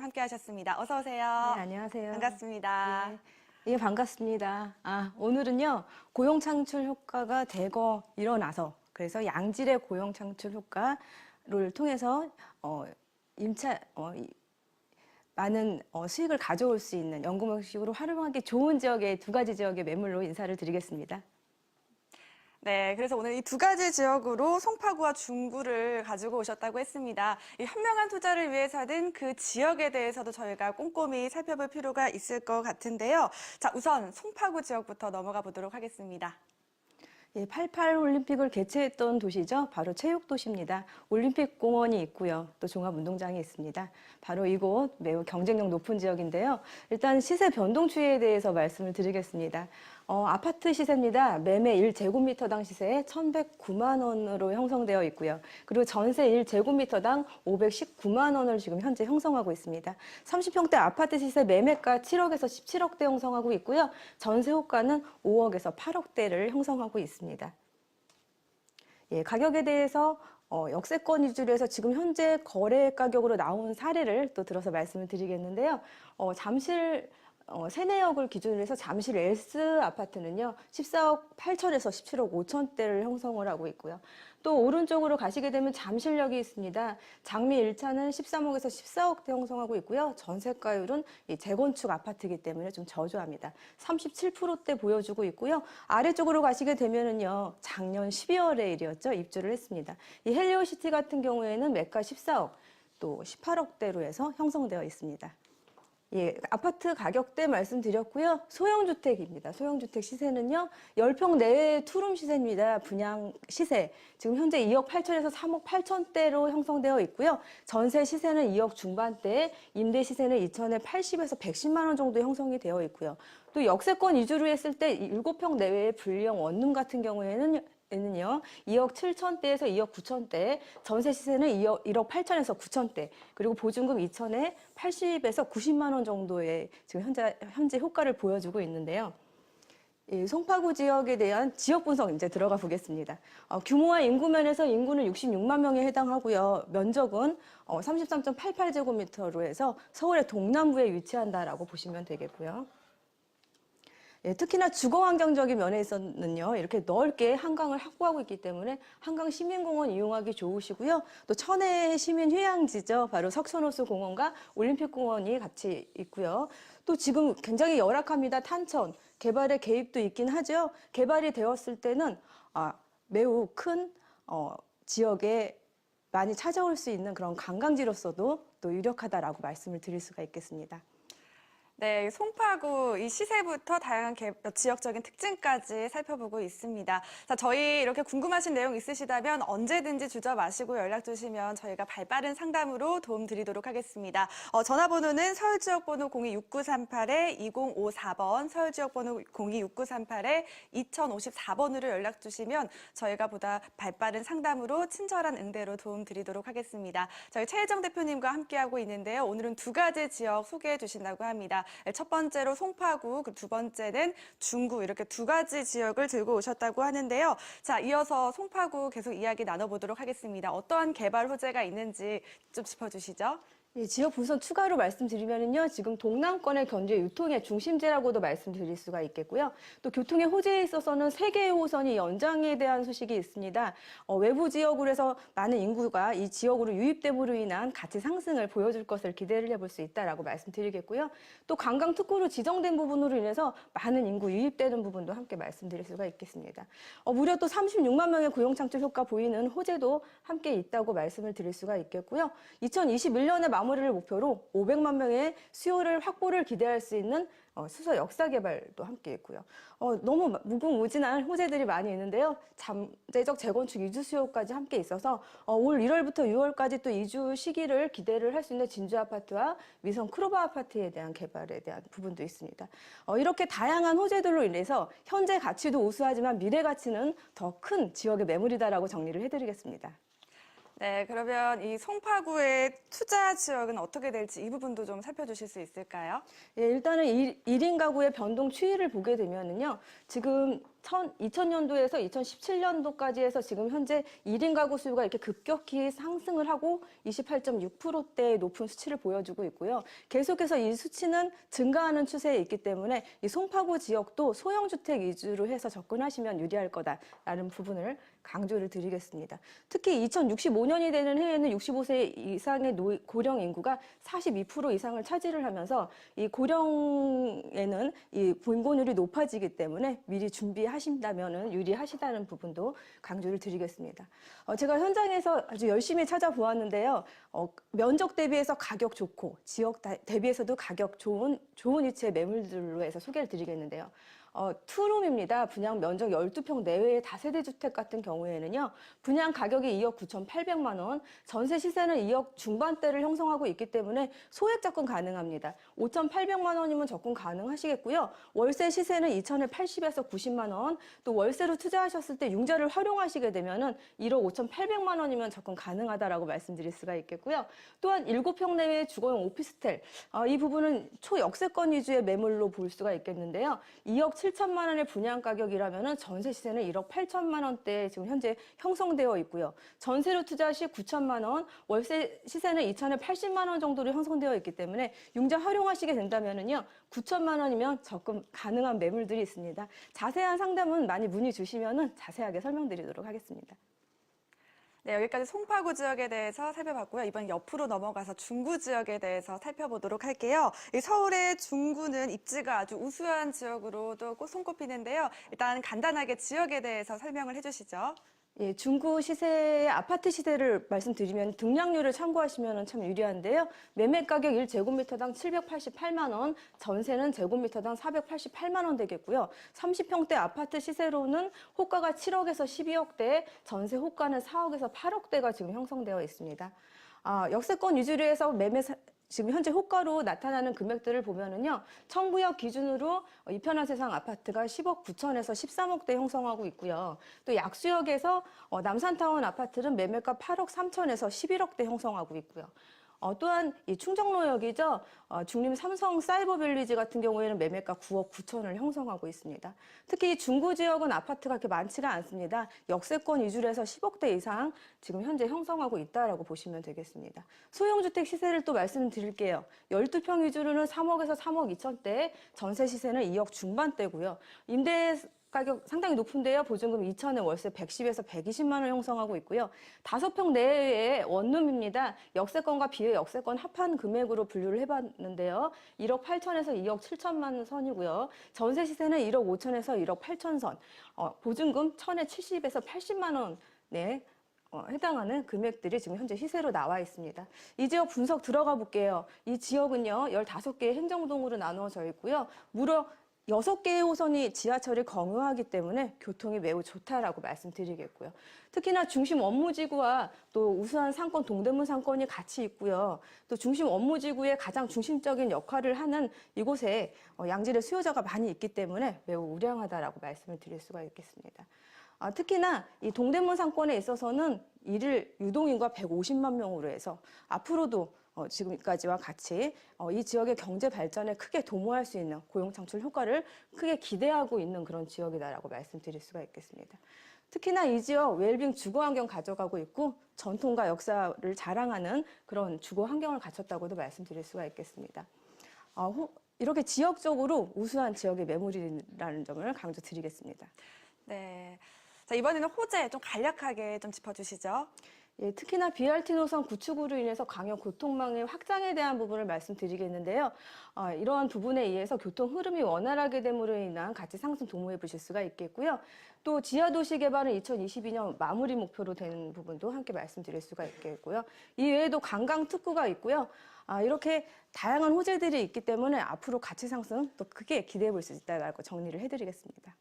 함께 하셨습니다. 어서 오세요. 네, 안녕하세요. 반갑습니다. 네. 예, 반갑습니다. 아, 오늘은요, 고용 창출 효과가 대거 일어나서, 그래서 양질의 고용 창출 효과를 통해서, 어, 임차, 어, 이- 많은 어, 수익을 가져올 수 있는 연금형식으로 활용하기 좋은 지역의 두 가지 지역의 매물로 인사를 드리겠습니다. 네, 그래서 오늘 이 두 가지 지역으로 송파구와 중구를 가지고 오셨다고 했습니다. 이 현명한 투자를 위해서는 그 지역에 대해서도 저희가 꼼꼼히 살펴볼 필요가 있을 것 같은데요. 자, 우선 송파구 지역부터 넘어가 보도록 하겠습니다. 예, 88 올림픽을 개최했던 도시죠. 바로 체육도시입니다. 올림픽 공원이 있고요. 또 종합운동장이 있습니다. 바로 이곳 매우 경쟁력 높은 지역인데요. 일단 시세 변동 추이에 대해서 말씀을 드리겠습니다. 어, 아파트 시세입니다. 매매 1제곱미터당 시세 1,109만 원으로 형성되어 있고요. 그리고 전세 1제곱미터당 519만 원을 지금 현재 형성하고 있습니다. 30평대 아파트 시세 매매가 7억에서 17억대 형성하고 있고요. 전세 호가는 5억에서 8억대를 형성하고 있습니다. 예, 가격에 대해서 어, 역세권 위주로 해서 지금 현재 거래 가격으로 나온 사례를 또 들어서 말씀을 드리겠는데요. 어, 잠실 어, 세내역을 기준으로 해서 잠실 S 아파트는요, 14억 8천에서 17억 5천대를 형성을 하고 있고요. 또 오른쪽으로 가시게 되면 잠실역이 있습니다. 장미 1차는 13억에서 14억대 형성하고 있고요. 전세가율은 이 재건축 아파트이기 때문에 좀 저조합니다. 37%대 보여주고 있고요. 아래쪽으로 가시게 되면은요, 작년 12월에 일이었죠. 입주를 했습니다. 이 헬리오시티 같은 경우에는 매가 14억, 또 18억대로 해서 형성되어 있습니다. 예, 아파트 가격대 말씀드렸고요. 소형주택입니다. 소형주택 시세는요, 10평 내외의 투룸 시세입니다. 분양 시세. 지금 현재 2억 8천에서 3억 8천대로 형성되어 있고요. 전세 시세는 2억 중반대에 임대 시세는 2천에 80에서 110만 원 정도 형성이 되어 있고요. 또 역세권 위주로 했을 때 7평 내외의 불량 원룸 같은 경우에는 에는요, 2억 7천대에서 2억 9천대, 전세 시세는 2억, 1억 8천에서 9천대, 그리고 보증금 2천에 80에서 90만 원 정도의 지금 현재, 현재 효과를 보여주고 있는데요. 이 송파구 지역에 대한 지역 분석 이제 들어가 보겠습니다. 어, 규모와 인구 면에서 인구는 66만 명에 해당하고요. 면적은 어, 33.88제곱미터로 해서 서울의 동남부에 위치한다라고 보시면 되겠고요. 예, 특히나 주거 환경적인 면에 있어서는요, 이렇게 넓게 한강을 확보하고 있기 때문에 한강 시민공원 이용하기 좋으시고요. 또 천혜 시민 휴양지죠. 바로 석촌호수 공원과 올림픽공원이 같이 있고요. 또 지금 굉장히 열악합니다. 탄천. 개발의 개입도 있긴 하죠. 개발이 되었을 때는, 아, 매우 큰, 어, 지역에 많이 찾아올 수 있는 그런 관광지로서도 또 유력하다라고 말씀을 드릴 수가 있겠습니다. 네, 송파구 이 시세부터 다양한 개- 지역적인 특징까지 살펴보고 있습니다. 자, 저희 이렇게 궁금하신 내용 있으시다면 언제든지 주저 마시고 연락 주시면 저희가 발빠른 상담으로 도움 드리도록 하겠습니다. 어, 전화번호는 서울 지역 번호 026938-2054번, 서울 지역 번호 026938-2054번으로 연락 주시면 저희가 보다 발빠른 상담으로 친절한 응대로 도움 드리도록 하겠습니다. 저희 최혜정 대표님과 함께하고 있는데요. 오늘은 두 가지 지역 소개해 주신다고 합니다. 네, 첫 번째로 송파구, 그리고 두 번째는 중구 이렇게 두 가지 지역을 들고 오셨다고 하는데요. 자, 이어서 송파구 계속 이야기 나눠보도록 하겠습니다. 어떠한 개발 호재가 있는지 좀 짚어주시죠. 예, 지역 분선 추가로 말씀드리면은요, 지금 동남권의 경제 유통의 중심지라고도 말씀드릴 수가 있겠고요. 또 교통의 호재에 있어서는 세계의 호선이 연장에 대한 소식이 있습니다. 어, 외부 지역으로 해서 많은 인구가 이 지역으로 유입됨으로 인한 가치 상승을 보여줄 것을 기대를 해볼 수 있다라고 말씀드리겠고요. 또 관광 특구로 지정된 부분으로 인해서 많은 인구 유입되는 부분도 함께 말씀드릴 수가 있겠습니다. 어, 무려 또 36만 명의 고용 창출 효과 보이는 호재도 함께 있다고 말씀을 드릴 수가 있겠고요. 2021년에 마무리를 목표로 500만 명의 수요를 확보를 기대할 수 있는 어, 수서 역사 개발도 함께 있고요. 어, 너무 무궁무진한 호재들이 많이 있는데요. 잠재적 재건축 이주 수요까지 함께 있어서 어, 올 1월부터 6월까지 또 이주 시기를 기대를 할 수 있는 진주 아파트와 위성 크로바 아파트에 대한 개발에 대한 부분도 있습니다. 어, 이렇게 다양한 호재들로 인해서 현재 가치도 우수하지만 미래 가치는 더 큰 지역의 매물이다라고 정리를 해드리겠습니다. 네, 그러면 이 송파구의 투자 지역은 어떻게 될지 이 부분도 좀 살펴주실 수 있을까요? 예, 일단은 일 1인 가구의 변동 추이를 보게 되면은요, 지금 2000년도에서 2017년도까지 해서 지금 현재 1인 가구 수요가 이렇게 급격히 상승을 하고 28.6%대의 높은 수치를 보여주고 있고요. 계속해서 이 수치는 증가하는 추세에 있기 때문에 이 송파구 지역도 소형주택 위주로 해서 접근하시면 유리할 거다라는 부분을 강조를 드리겠습니다. 특히 2065년이 되는 해에는 65세 이상의 노- 고령 인구가 42% 이상을 차지를 하면서 이 고령에는 이 빈곤율이 높아지기 때문에 미리 준비 하신다면은 유리하시다는 부분도 강조를 드리겠습니다. 어, 제가 현장에서 아주 열심히 찾아보았는데요. 어, 면적 대비해서 가격 좋고 지역 다- 대비해서도 가격 좋은 좋은 위치의 매물들로 해서 소개를 드리겠는데요. 어, 투룸입니다. 분양 면적 12평 내외의 다세대 주택 같은 경우에는요. 분양 가격이 2억 9,800만 원, 전세 시세는 2억 중반대를 형성하고 있기 때문에 소액 접근 가능합니다. 5,800만 원이면 접근 가능하시겠고요. 월세 시세는 2,080에서 90만 원, 또 월세로 투자하셨을 때 융자를 활용하시게 되면은 1억 5,800만 원이면 접근 가능하다라고 말씀드릴 수가 있겠고요. 또한 7평 내외의 주거용 오피스텔, 어, 이 부분은 초역세권 위주의 매물로 볼 수가 있겠는데요. 2억 7 천만 원의 분양 가격이라면은 전세 시세는 1억 8천만 원대 지금 현재 형성되어 있고요. 전세로 투자 시 9천만 원, 월세 시세는 2,080만 원 정도로 형성되어 있기 때문에 융자 활용하시게 된다면은요. 9천만 원이면 접근 가능한 매물들이 있습니다. 자세한 상담은 많이 문의 주시면은 자세하게 설명드리도록 하겠습니다. 네, 여기까지 송파구 지역에 대해서 살펴봤고요. 이번 옆으로 넘어가서 중구 지역에 대해서 살펴보도록 할게요. 이 서울의 중구는 입지가 아주 우수한 지역으로도 꼭 손꼽히는데요. 일단 간단하게 지역에 대해서 설명을 해주시죠. 예, 중구 시세의 아파트 시세를 말씀드리면 등락률을 참고하시면 참 유리한데요. 매매 가격 1제곱미터당 788만 원, 전세는 제곱미터당 488만 원 되겠고요. 30평대 아파트 시세로는 호가가 7억에서 12억대, 전세 호가는 4억에서 8억대가 지금 형성되어 있습니다. 아, 역세권 위주로 해서 매매 사- 지금 현재 호가로 나타나는 금액들을 보면은요, 청구역 기준으로 이편한 세상 아파트가 10억 9천에서 13억대 형성하고 있고요. 또 약수역에서 어, 남산타운 아파트는 매매가 8억 3천에서 11억대 형성하고 있고요. 어, 또한 이 충정로역이죠. 어, 중림 삼성 사이버빌리지 같은 경우에는 매매가 9억 9천을 형성하고 있습니다. 특히 이 중구 지역은 아파트가 그렇게 많지가 않습니다. 역세권 위주로 해서 10억대 이상 지금 현재 형성하고 있다라고 보시면 되겠습니다. 소형주택 시세를 또 말씀드릴게요. 12평 위주로는 3억에서 3억 2천대, 전세 시세는 2억 중반대고요. 임대 가격 상당히 높은데요. 보증금 2천에 월세 110에서 120만 원 형성하고 있고요. 다섯 평 내외의 원룸입니다. 역세권과 비역세권 합한 금액으로 분류를 해봤는데요. 1억 8천에서 2억 7천만 선이고요. 전세 시세는 1억 5천에서 1억 8천 선. 어, 보증금 1천에 70에서 80만 원. 네. 어, 해당하는 금액들이 지금 현재 시세로 나와 있습니다. 이 지역 분석 들어가 볼게요. 이 지역은요, 15개의 행정동으로 나누어져 있고요. 무려 6개의 호선이 지하철이 공유하기 때문에 교통이 매우 좋다라고 말씀드리겠고요. 특히나 중심 업무지구와 또 우수한 상권 동대문 상권이 같이 있고요. 또 중심 업무지구의 가장 중심적인 역할을 하는 이곳에 어, 양질의 수요자가 많이 있기 때문에 매우 우량하다라고 말씀을 드릴 수가 있겠습니다. 아, 특히나 이 동대문 상권에 있어서는 일일 유동인구가 150만 명으로 해서 앞으로도 어, 지금까지와 같이 어, 이 지역의 경제 발전에 크게 도모할 수 있는 고용 창출 효과를 크게 기대하고 있는 그런 지역이다라고 말씀드릴 수가 있겠습니다. 특히나 이 지역 웰빙 주거 환경 가져가고 있고 전통과 역사를 자랑하는 그런 주거 환경을 갖췄다고도 말씀드릴 수가 있겠습니다. 어, 호- 이렇게 지역적으로 우수한 지역의 매물이라는 점을 강조드리겠습니다. 네. 자, 이번에는 호재 좀 간략하게 좀 짚어주시죠. 예, 특히나 BRT 노선 구축으로 인해서 강역 교통망의 확장에 대한 부분을 말씀드리겠는데요. 어, 이러한 부분에 의해서 교통 흐름이 원활하게 됨으로 인한 가치 상승 도모해 보실 수가 있겠고요. 또 지하 도시 개발은 2022년 마무리 목표로 되는 부분도 함께 말씀드릴 수가 있겠고요. 이 외에도 관광 특구가 있고요. 아, 이렇게 다양한 호재들이 있기 때문에 앞으로 가치 상승 또 크게 기대해 볼 수 있다라고 정리를 해드리겠습니다.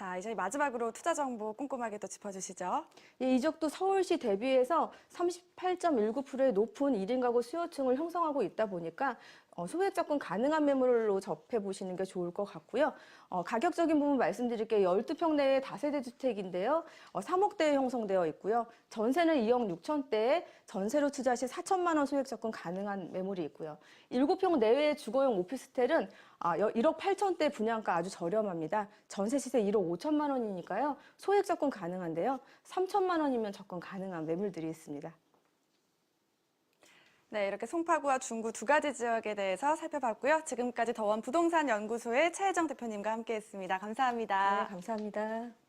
자, 이제 마지막으로 투자 정보 꼼꼼하게 또 짚어주시죠. 예, 이적도 서울시 대비해서 38.19%의 높은 1인 가구 수요층을 형성하고 있다 보니까 어, 소액 접근 가능한 매물로 접해 보시는 게 좋을 것 같고요. 어, 가격적인 부분 말씀드릴게요. 12평 내의 다세대 주택인데요. 어, 3억대에 형성되어 있고요. 전세는 2억 6천대에 전세로 투자 시 4천만 원 소액 접근 가능한 매물이 있고요. 7평 내외의 주거용 오피스텔은 아, 여- 1억 8천대 분양가 아주 저렴합니다. 전세 시세 1억 5천만 원이니까요. 소액 접근 가능한데요. 3천만 원이면 접근 가능한 매물들이 있습니다. 네, 이렇게 송파구와 중구 두 가지 지역에 대해서 살펴봤고요. 지금까지 더원 부동산 연구소의 최혜정 대표님과 함께했습니다. 감사합니다. 네, 감사합니다.